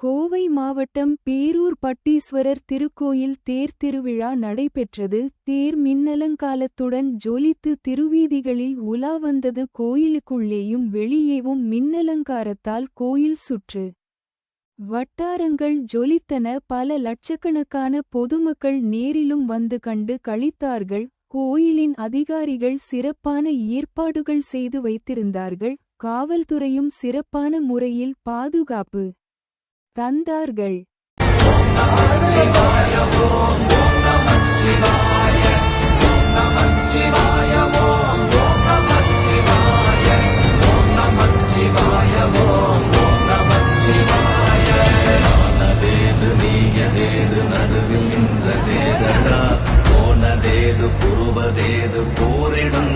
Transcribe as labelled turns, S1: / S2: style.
S1: கோவை மாவட்டம் பேரூர் பட்டீஸ்வரர் திருக்கோயில் தேர் திருவிழா நடைபெற்றது. தேர் மின்னலங்காலத்துடன் ஜொலித்து திருவீதிகளில் உலா வந்தது. கோயிலுக்குள்ளேயும் வெளியேவும் மின்னலங்காரத்தால் கோயில் சுற்று. வட்டாரங்கள் ஜொலித்தன. பல லட்சக்கணக்கான பொதுமக்கள் நேரிலும் வந்து கண்டு கழித்தார்கள் கோயிலின் அதிகாரிகள் சிறப்பான ஏற்பாடுகள் செய்து வைத்திருந்தார்கள். காவல்துறையும் சிறப்பான முறையில் பாதுகாப்பு தந்தார்கள்.
S2: நடுவில் நின்றதேதடா போனதேது புருவதேது போரிடும்